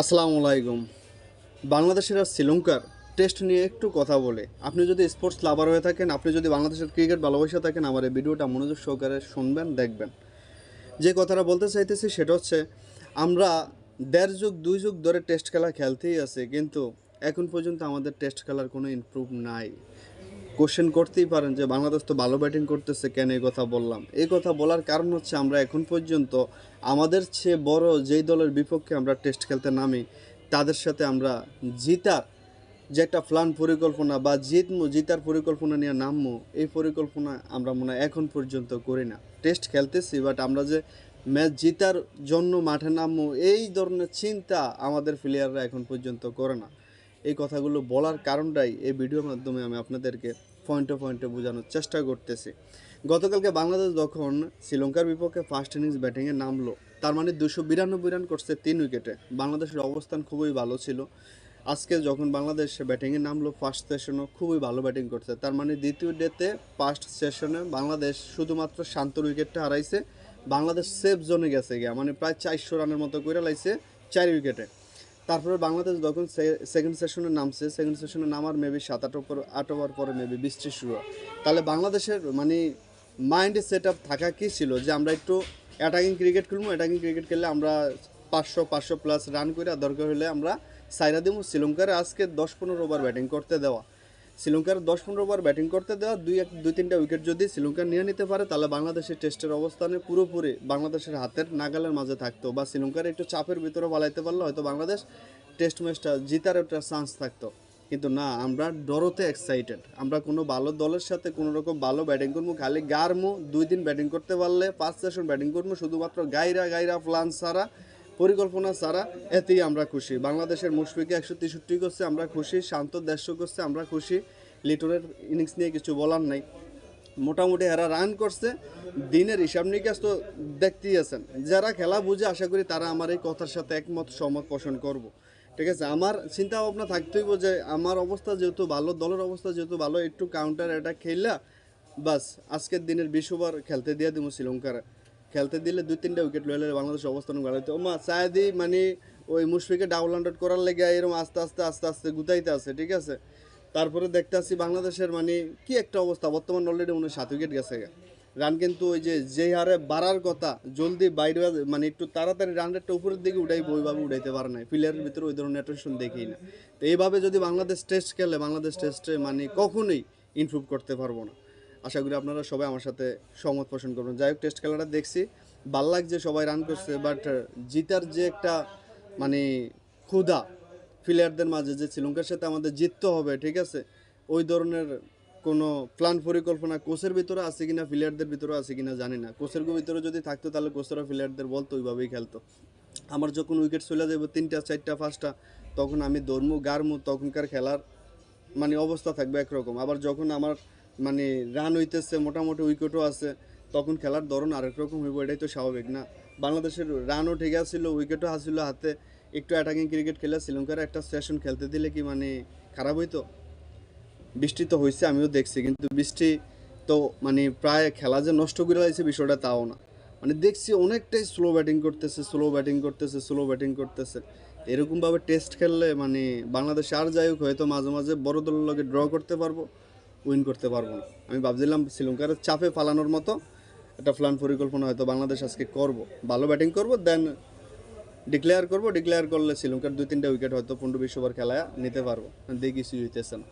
আসসালামু আলাইকুম। বাংলাদেশের আর শ্রীলঙ্কার টেস্ট নিয়ে একটু কথা বলে। আপনি যদি স্পোর্টস লাভার হয়ে থাকেন, আপনি যদি বাংলাদেশের ক্রিকেট ভালোবাসা থাকেন, আমার এই ভিডিওটা মনোযোগ সহকারে শুনবেন, দেখবেন। যে কথাটা বলতে চাইতেছি সেটা হচ্ছে, আমরা দেড় যুগ, দুই যুগ ধরে টেস্ট খেলা খেলতেই আছে, কিন্তু এখন পর্যন্ত আমাদের টেস্ট খেলার কোনো ইমপ্রুভ নাই। কোশ্চেন করতেই পারেন যে, বাংলাদেশ তো ভালো ব্যাটিং করতেছে, কেন এই কথা বললাম? এই কথা বলার কারণ হচ্ছে, আমরা এখন পর্যন্ত আমাদের চেয়ে বড় যেই দলের বিপক্ষে আমরা টেস্ট খেলতে নামি, তাদের সাথে আমরা জিতার যে একটা প্ল্যান পরিকল্পনা বা জিতমু, জিতার পরিকল্পনা নিয়ে নামবো এই পরিকল্পনা আমরা মনে হয় এখন পর্যন্ত করি না। টেস্ট খেলতেছি বাট আমরা যে ম্যাচ জিতার জন্য মাঠে নামবো এই ধরনের চিন্তা আমাদের প্লেয়াররা এখন পর্যন্ত করে না। এই কথাগুলো বলার কারণটাই এই ভিডিওর মাধ্যমে আমি আপনাদেরকে পয়েন্টে পয়েন্টে বোঝানোর চেষ্টা করতেছি। গতকালকে বাংলাদেশ যখন শ্রীলঙ্কার বিপক্ষে ফার্স্ট ইনিংস ব্যাটিংয়ে নামলো, তার মানে দুশো বিরানব্বই রান করছে তিন উইকেটে। বাংলাদেশের অবস্থান খুবই ভালো ছিল। আজকে যখন বাংলাদেশ ব্যাটিংয়ে নামলো ফার্স্ট সেশনও খুবই ভালো ব্যাটিং করছে। তার মানে দ্বিতীয় ডেতে ফার্স্ট সেশনে বাংলাদেশ শুধুমাত্র শান্তর উইকেটটা হারাইছে। বাংলাদেশ সেফ জোনে গেছে গিয়া মানে প্রায় চারশো রানের মতো করে লাইছে চার উইকেটে। তারপরে বাংলাদেশ যখন সেকেন্ড সেশনে নামছে সেকেন্ড সেশনে নামার মেবি সাত, আট ওভার আট ওভার পরে মেবি বৃষ্টি শুরু হয়। তাহলে বাংলাদেশের মানে মাইন্ডে সেট আপ থাকা কি ছিল? যে আমরা একটু অ্যাটাকিং ক্রিকেট খেলব অ্যাটাকিং ক্রিকেট খেললে আমরা পাঁচশো পাঁচশো প্লাস রান করে আর দরকার হলে আমরা সাইরা দিব শ্রীলঙ্কার আজকে দশ, পনেরো ওভার ব্যাটিং করতে দেওয়া। শ্রীলঙ্কার দশ পনেরো ওভার ব্যাটিং করতে দেওয়া দুই এক দুই তিনটা উইকেট যদি শ্রীলঙ্কা নিয়ে নিতে পারে, তাহলে বাংলাদেশের টেস্টের অবস্থানে পুরোপুরি বাংলাদেশের হাতের নাগালের মাঝে থাকতো বা শ্রীলঙ্কার একটু চাপের ভিতরে বালাইতে পারলে হয়তো বাংলাদেশ টেস্ট ম্যাচটা জিতার একটা চান্স থাকতো। কিন্তু না, আমরা ডরতে এক্সাইটেড আমরা কোনো ভালো দলের সাথে কোনো রকম ভালো ব্যাটিং করব, খালি গারমো দুই দিন ব্যাটিং করতে পারলে পাঁচ সেশন ব্যাটিং করব, শুধুমাত্র গাইরা গাইরা প্লান ছাড়া পরিকল্পনা ছাড়া এতেই আমরা খুশি। বাংলাদেশের মুশফিকে একশো তেষট্টি করছে, আমরা খুশি। শান্ত দেড়শো করছে, আমরা খুশি। লিটনের ইনিংস নিয়ে কিছু বলার নাই। মোটামুটি এরা রান করছে। দিনের হিসাব নিকাশ তো দেখতেই আছেন। যারা খেলা বুঝে, আশা করি তারা আমার এই কথার সাথে একমত, সহমত পোষণ করব। ঠিক আছে, আমার চিন্তা ভাবনা থাকতেই যে আমার অবস্থা যেহেতু ভালো, দলের অবস্থা যেহেতু ভালো, একটু কাউন্টার এটা খেললা, বাস, আজকের দিনের বিশ ওভার খেলতে দিয়ে দিব শ্রীলঙ্কার। খেলতে দিলে দুই, তিনটা উইকেট লইলে বাংলাদেশ অবস্থান বাড়াইতে ওমা চায়দি মানে ওই মুশফিকে ডাউন আন্ডার করার লেগে এরকম আস্তে আস্তে আস্তে আস্তে গুতাইতে আছে, ঠিক আছে? তারপরে দেখতে আসি বাংলাদেশের মানে কি একটা অবস্থা, বর্তমান অলরেডি মনে সাত উইকেট গেছে রান কিন্তু ওই যে যে হারে বাড়ার কথা, জলদি বাইরে মানে একটু তাড়াতাড়ি রান রেটটা উপরের দিকে উঠাই ওইভাবে উঠাইতে পারে না প্লেয়ারের ভিতরে ওই ধরনের অ্যাটেনশন দেখি না। তো এইভাবে যদি বাংলাদেশ টেস্ট খেলে, বাংলাদেশ টেস্টে মানে কখনোই ইমপ্রুভ করতে পারব না। আশা করি আপনারা সবাই আমার সাথে সহমত পোষণ করবেন। যাই হোক টেস্ট খেলাটা দেখছি। ভালো লাগছে সবাই রান করছে বাট জিতার যে একটা মানে ক্ষুধা প্লেয়ারদের মাঝে যে শ্রীলঙ্কার সাথে আমাদের জিততে হবে, ঠিক আছে? ওই ধরনের কোনো প্ল্যান পরিকল্পনা কোচের ভিতরে আছে কিনা প্লেয়ারদের ভিতরে আছে কিনা জানি না। কোচের ভিতরে যদি থাকতো, তাহলে কোচেরা প্লেয়ারদের বলতো, ওইভাবেই খেলতো। আমার যখন উইকেট চলে যাবে তিনটা, চারটা, পাঁচটা, তখন আমি দৌড়মু গারমু তখনকার খেলার মানে অবস্থা থাকবে একরকম। আবার যখন আমার মানে রান হইতেছে, মোটামুটি উইকেটও আছে, তখন খেলার ধরন আরেক রকম হইব, এটাই তো স্বাভাবিক না? বাংলাদেশের রানও ঠিক আছিল উইকেটও আসছিল হাতে, একটু অ্যাটাকিং ক্রিকেট খেলে শ্রীলঙ্কার একটা সেশন খেলতে দিলে কি মানে খারাপ হইতো? বৃষ্টি তো হয়েছে আমিও দেখছি, কিন্তু বৃষ্টি তো মানে প্রায় খেলা যে নষ্ট করে লাগছে বিষয়টা তাও না। মানে দেখছি অনেকটাই স্লো ব্যাটিং করতেছে স্লো ব্যাটিং করতেছে স্লো ব্যাটিং করতেছে। এরকমভাবে টেস্ট খেললে মানে বাংলাদেশ আর যাই হোক, হয়তো মাঝে মাঝে বড় দলের লগে ড্র করতে পারব। উইন করতে পারব না। আমি ভাবছিলাম শ্রীলঙ্কার চাপে ফালানোর মতো একটা প্ল্যান পরিকল্পনা হয়তো বাংলাদেশ আজকে করব। ভালো ব্যাটিং করব দেন ডিক্লেয়ার করব। ডিক্লেয়ার করলে শ্রীলঙ্কার দুই তিনটা উইকেট হয়তো পনেরো বিশ ওভার খেলায় নিতে পারব। দেখি কিছু হইতেছে না